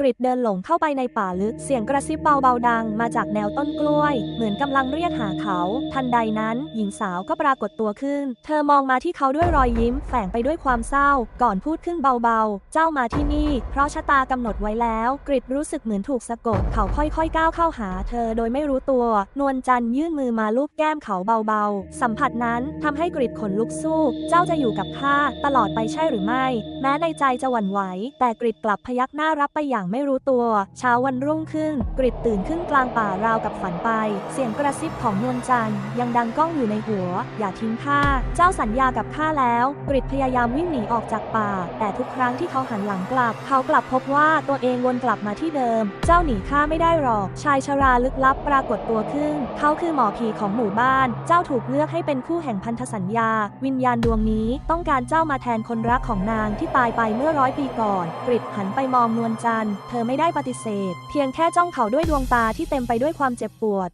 กริดเดินหลงเข้าไปในป่าลึกเสียงกระซิบเบาๆดังมาจากแนวต้นกล้วย เหมือนกำลังเรียกหาเขา ทันใดนั้น หญิงสาวก็ปรากฏตัวขึ้น เธอมองมาที่เขาด้วยรอยยิ้ม แฝงไปด้วยความเศร้า ก่อนพูดขึ้นเบาๆ เจ้ามาที่นี่ เพราะชะตากำหนดไว้แล้ว กริดรู้สึกเหมือนถูกสะกด เขาค่อยๆก้าวเข้าหา เธอโดยไม่รู้ตัว นวลจันยื่นมือมาลูบแก้มเขาเบาๆ สัมผัสนั้นทำให้กริดขนลุกสู้ เจ้าจะอยู่กับข้าตลอดไปใช่หรือไม่ แม้ในใจจะหวั่นไหว แต่กริดกลับพยักหน้ารับไปอย่างอย่างไม่รู้ตัว เช้าวันรุ่งขึ้น กริดตื่นขึ้นกลางป่าราวกับฝันไป เสียงกระซิบของนวลจันทร์ยังดังก้องอยู่ในหัว อย่าทิ้งข้า เจ้าสัญญากับข้าแล้ว กริดพยายามวิ่งหนีออกจากป่า แต่ทุกครั้งที่เขาหันหลังกลับ เขากลับพบว่าตัวเองวนกลับมาที่เดิม เจ้าหนีข้าไม่ได้หรอก ชายชราลึกลับปรากฏตัวขึ้น เขาคือหมอผีของหมู่บ้าน เจ้าถูกเลือกให้เป็นคู่แห่งพันธสัญญา วิญญาณดวงนี้ต้องการเจ้ามาแทนคนรักของนางที่ตายไปเมื่อร้อยปีก่อน กริดหันไปมองนวลจันทร์เธอไม่ได้ปฏิเสธ เพียงแค่จ้องเขาด้วยดวงตาที่เต็มไปด้วยความเจ็บปวด